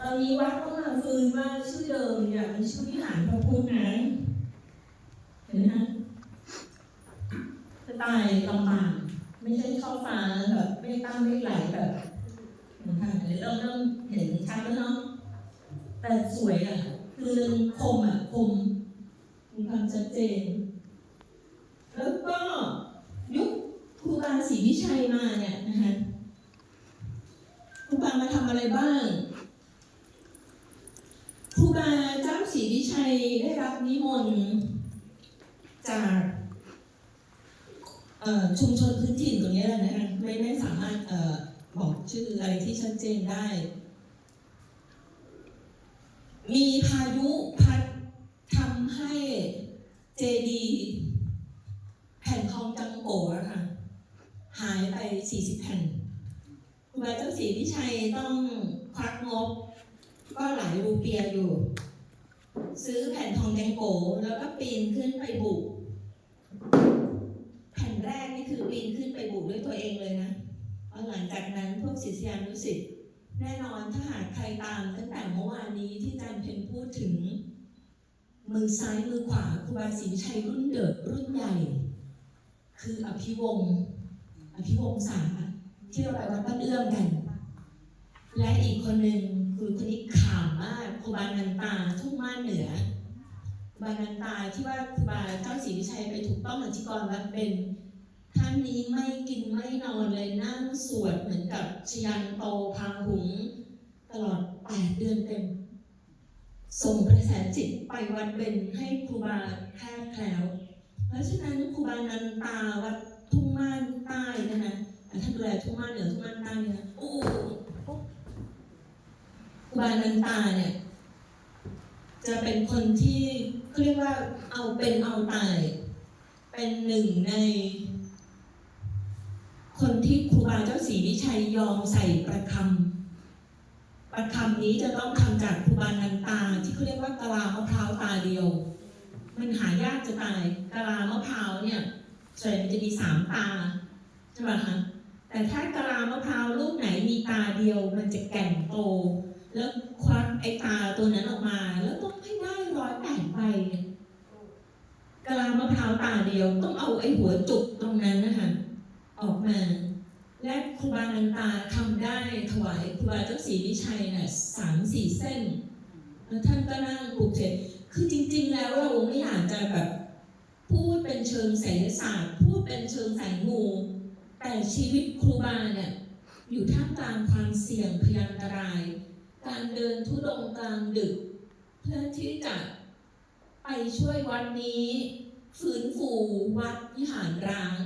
ตอนนี้วัดก็มาฟื้นว่าชื่อเดิมอย่าเป็นชื่อวิหารพระพุทธนะเห็นไหมฮะสไตล์ลำบากไม่ใช่ช่อฟ้าแบบไม่ตั้งไม่ไหลแบบนะคะเดี๋ยวเริ่มเห็นชัดแล้วเนาะแต่สวยอะ คือคมอะคมมีความชัดเจน แล้วก็ยุคครูบาศรีวิชัยมาเนี่ยนะคะครูบามาทำอะไรบ้าง รูบาเจ้าศรีวิชัยได้รับนิมนต์จากชุมชนพื้นถิ่นตรงนี้แหละนะคะไม่ไม่สามารถอบอกชื่ออะไรที่ชัดเจนได้ มีพายุพัดทำให้เจดีย์แผ่นทองจังโกะค่ะหายไป 40 แผ่นครูบาเจ้าศรีวิชัยต้องควักงบ ก็หลายรูเปียอยู่ ซื้อแผ่นทองแดงโก แล้วก็ปีนขึ้นไปบุก แผ่นแรกนี่คือปีนขึ้นไปบุกด้วยตัวเองเลยนะหลังจากนั้นพวกศิษยานุศิษย์แน่นอนถ้าหากใครตามตั้งแต่เมื่อวานนี้ที่อาจารย์เพนพูดถึง มือซ้ายมือขวาครูบาศรีชัยรุ่นเดิดรุ่นใหญ่ คืออภิวงศ์อภิวงศาที่เราไปวัดบ้านเอื้อมกัน และอีกคนหนึ่ง คือคนนี้ขามากครูบานันตาทุ่งม่านเหนือครูบานันตาที่ว่าครูบาเจ้าศรีวิชัยไปถูกต้องอธิกรวัดเป็นท่านนี้ไม่กินไม่นอนเลยนั่งสวดเหมือนกับชยันโตพาหุง ตลอดแปดเดือนเต็ม ส่งกระแสจิตไปวัดเป็นให้ครูบาแพทย์แคล้ว เพราะฉะนั้นครูบานันตาวัดทุ่งม่านใต้นะคะท่านดูแลทุ่งม่านเหนือทุ่งม่านใต้เนี่ยนะอู้ บานันตาเนี่ย จะเป็นคนที่เขาเรียกว่าเอาเป็นเอาตาย เป็นหนึ่งใน คนที่ครูบาเจ้าศรีวิชัยยอมใส่ประคำประคำนี้จะต้องทำจากครูบานันตา ที่เขาเรียกว่ากะลามะพร้าวตาเดียว มันหายากจะตายกะลามะพร้าวเนี่ยส่วนมันจะมีสามตาใช่ไหมคะแต่ถ้ากะลามะพร้าวลูกไหนมีตาเดียวมันจะแก่นโต แล้วควักไอ้ตาตัวนั้นออกมา แล้วต้องให้ได้ร้อยแปดใบกะลามะพร้าวตาเดียว ต้องเอาไอ้หัวจุกตรงนั้นนะคะออกมา และครูบานันตาทำได้ถวายครูบาเจ้าศรีวิชัยน่ะสามสี่เส้น แล้วท่านก็นั่งปลูกเสร็จคือจริง ๆ แล้วเราไม่อยากจะแบบพูดเป็นเชิงไสยศาสตร์ พูดเป็นเชิงสายมูแต่ชีวิตครูบาเนี่ยอยู่ท่ามกลางความเสี่ยงพยันตราย การเดินทุดงกลางดึก เพื่อที่จะไปช่วยวัดนี้ฟื้นฟูวัดวิหารร้าง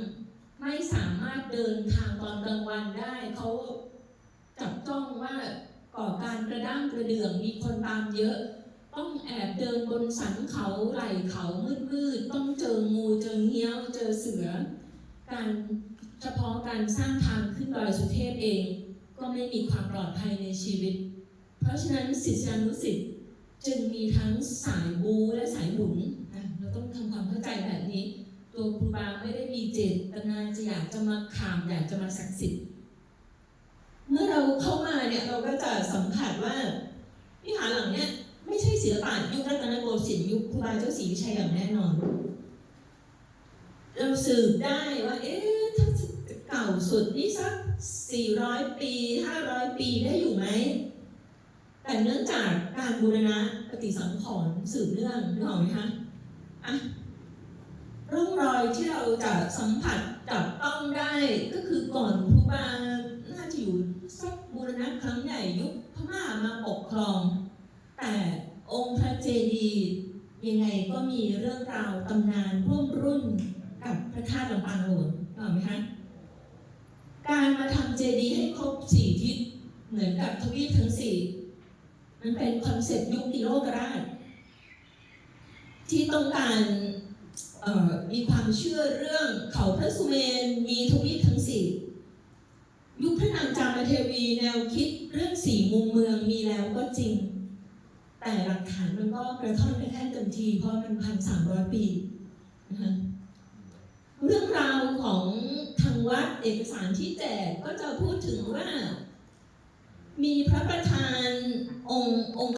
ไม่สามารถเดินทางตอนกลางวันได้เขาจับจ้องว่าก่อการกระด้างกระเดื่องมีคนตามเยอะ ต้องแอบเดินบนสันเขาไหล่เขามืดๆต้องเจองูเจอเงี้ยวเจอเสือ การเฉพาะการสร้างทางขึ้นดอยสุเทพเอง ก็ไม่มีความปลอดภัยในชีวิต เพราะฉะนั้นศิษยานุศิษย์จึงมีทั้งสายบูและสายหมุนนะเราต้องทำความเข้าใจแบบนี้ ตัวครูบาไม่ได้มีเจตนาจะอยากจะมาขามอยากจะมาศักดิ์สิทธิ์เมื่อเราเข้ามาเนี่ยเราก็จะสัมผัสว่าวิหารหลังเนี้ยไม่ใช่ศิลปะยุครัตนโกสินทร์ยุคครูบาเจ้าศรีวิชัยอย่างแน่นอน เราสืบได้ว่า เอ๊ะถ้าเก่าสุดนี่สัก400 ปี 500 ปีได้อยู่ไหม แต่เนื่องจากการบูรณะปฏิสังขรณ์สืบเนื่องนึกออกไหมคะอะร่องรอยที่เราจะสัมผัสจับต้องได้ก็คือก่อนครูบาน่าจะอยู่สักบูรณะครั้งใหญ่ยุคพม่ามาปกครอง แต่องค์พระเจดีย์ยังไงก็มีเรื่องราวตำนานร่วมรุ่นกับพระธาตุลำปางหลวงถูกไหมคะการมาทำเจดีย์ให้ครบสี่ทิศเหมือนกับทวีปทั้งสี่ มันเป็นคอนเซ็ปต์ยุคนิโรธราชที่ต้องการมีความเชื่อเรื่องเขาพระสุเมนมีทวีปทั้งสี่ยุคพระนางจามเทวีแนวคิดเรื่องสี่มุมเมืองมีแล้วก็จริง แต่หลักฐานมันก็กระท่อนกระแท่นเต็มทีเพราะมันพันสามร้อยปีนะคะเรื่องราวของทางวัดเอกสารที่แจกก็จะพูดถึงว่า มีพระประธานองค์องค์